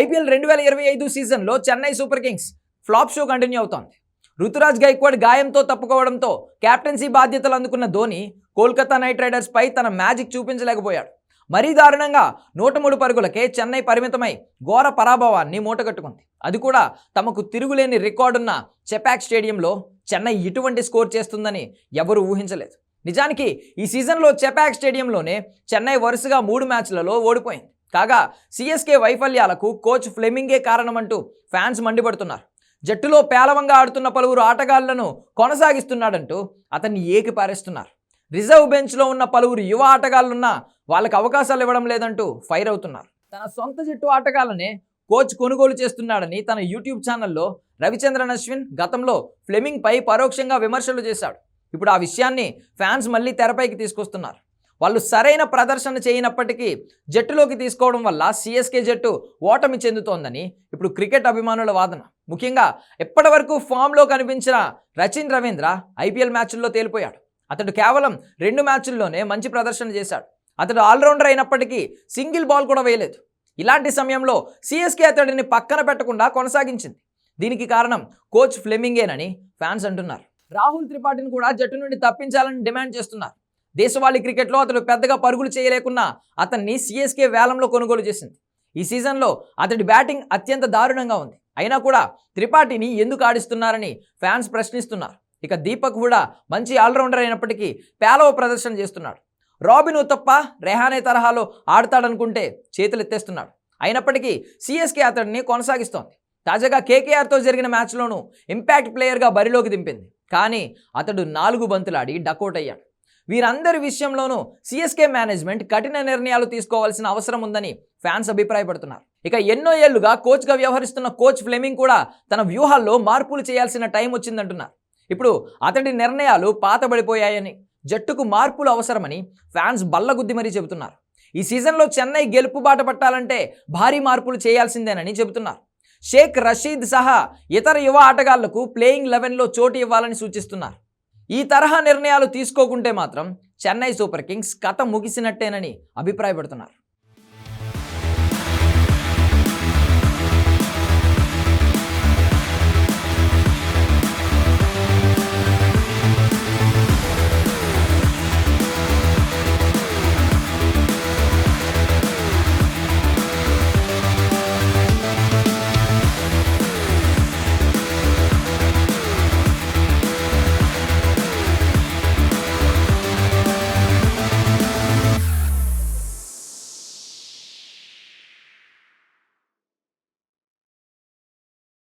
IPL రెండు వేల ఇరవై ఐదు సీజన్లో Chennai Super Kings flop show continue అవుతోంది. ఋతురాజ్ గైక్వాడ్ గాయంతో తప్పుకోవడంతో కెప్టెన్సీ బాధ్యతలు అందుకున్న ధోని కోల్కతా నైట్ రైడర్స్పై తన మ్యాజిక్ చూపించలేకపోయాడు. మరీ దారుణంగా నూట మూడు పరుగులకే చెన్నై పరిమితమై ఘోర పరాభవాన్ని మూటగట్టుకుంది. అది కూడా తమకు తిరుగులేని రికార్డున్న చెపాక్ స్టేడియంలో చెన్నై ఇటువంటి స్కోర్ చేస్తుందని ఎవరూ ఊహించలేదు. నిజానికి ఈ సీజన్లో చెపాక్ స్టేడియంలోనే చెన్నై వరుసగా మూడు మ్యాచ్లలో ఓడిపోయింది. కాగా సిఎస్కే వైఫల్యాలకు కోచ్ ఫ్లెమింగే కారణమంటూ ఫ్యాన్స్ మండిపడుతున్నారు. జట్టులో పేలవంగా ఆడుతున్న పలువురు ఆటగాళ్ళను కొనసాగిస్తున్నాడంటూ అతన్ని ఏకిపారేస్తున్నారు రిజర్వ్ బెంచ్లో ఉన్న పలువురు యువ ఆటగాళ్ళున్నా వాళ్ళకి అవకాశాలు ఇవ్వడం లేదంటూ ఫైర్ అవుతున్నారు. తన సొంత జట్టు ఆటగాళ్ళనే కోచ్ కొనుగోలు చేస్తున్నాడని తన యూట్యూబ్ ఛానల్లో రవిచంద్రన్ అశ్విన్ గతంలో ఫ్లెమింగ్పై పరోక్షంగా విమర్శలు చేశాడు. ఇప్పుడు ఆ విషయాన్ని ఫ్యాన్స్ మళ్ళీ తెరపైకి తీసుకొస్తున్నారు. వాళ్ళు సరైన ప్రదర్శన చేయనప్పటికీ జట్టులోకి తీసుకోవడం వల్ల సిఎస్కే జట్టు ఓటమి చెందుతోందని ఇప్పుడు క్రికెట్ అభిమానుల వాదన. ముఖ్యంగా ఎప్పటి వరకు ఫామ్లో కనిపించిన రచిన్ రవీంద్ర ఐపీఎల్ మ్యాచ్ల్లో తేలిపోయాడు. అతడు కేవలం రెండు మ్యాచ్ల్లోనే మంచి ప్రదర్శన చేశాడు. అతడు ఆల్రౌండర్ అయినప్పటికీ సింగిల్ బాల్ కూడా వేయలేదు. ఇలాంటి సమయంలో సిఎస్కే అతడిని పక్కన పెట్టకుండా కొనసాగించింది. దీనికి కారణం కోచ్ ఫ్లెమింగేనని ఫ్యాన్స్ అంటున్నారు. రాహుల్ త్రిపాఠిని కూడా జట్టు నుండి తప్పించాలని డిమాండ్ చేస్తున్నారు. దేశవాళీ క్రికెట్లో అతడు పెద్దగా పరుగులు చేయలేకున్నా అతన్ని సిఎస్కే వేలంలో కొనుగోలు చేసింది. ఈ సీజన్లో అతడి బ్యాటింగ్ అత్యంత దారుణంగా ఉంది. అయినా కూడా త్రిపాఠిని ఎందుకు ఆడిస్తున్నారని ఫ్యాన్స్ ప్రశ్నిస్తున్నారు. ఇక దీపక్ కూడా మంచి ఆల్రౌండర్ అయినప్పటికీ పేలవ ప్రదర్శన చేస్తున్నాడు. రాబిన్ ఉత్తప్ప రెహానే తరహాలో ఆడతాడనుకుంటే చేతులెత్తేస్తున్నాడు. అయినప్పటికీ సిఎస్కే అతడిని కొనసాగిస్తోంది. తాజాగా కేకేఆర్తో జరిగిన మ్యాచ్లోనూ ఇంపాక్ట్ ప్లేయర్గా బరిలోకి దింపింది. కానీ అతడు నాలుగు బంతులాడి డకౌట్ అయ్యాడు. వీరందరి విషయంలోనూ సిఎస్కే మేనేజ్మెంట్ కఠిన నిర్ణయాలు తీసుకోవాల్సిన అవసరం ఉందని ఫ్యాన్స్ అభిప్రాయపడుతున్నారు. ఇక ఎన్నో ఏళ్ళుగా కోచ్గా వ్యవహరిస్తున్న కోచ్ ఫ్లెమింగ్ కూడా తన వ్యూహాల్లో మార్పులు చేయాల్సిన టైం వచ్చిందంటున్నారు. ఇప్పుడు అతడి నిర్ణయాలు పాతబడిపోయాయని జట్టుకు మార్పులు అవసరమని ఫ్యాన్స్ బల్లగుద్ది మరీ చెబుతున్నారు. ఈ సీజన్లో చెన్నై గెలుపు బాట పట్టాలంటే భారీ మార్పులు చేయాల్సిందేనని చెబుతున్నారు. షేక్ రషీద్ సహా ఇతర యువ ఆటగాళ్ళకు ప్లేయింగ్ లెవెన్లో చోటు ఇవ్వాలని సూచిస్తున్నారు. ఈ తరహా నిర్ణయాలు తీసుకోకుంటే మాత్రం చెన్నై సూపర్ కింగ్స్ కథ ముగిసినట్టేనని అభిప్రాయపడుతున్నారు.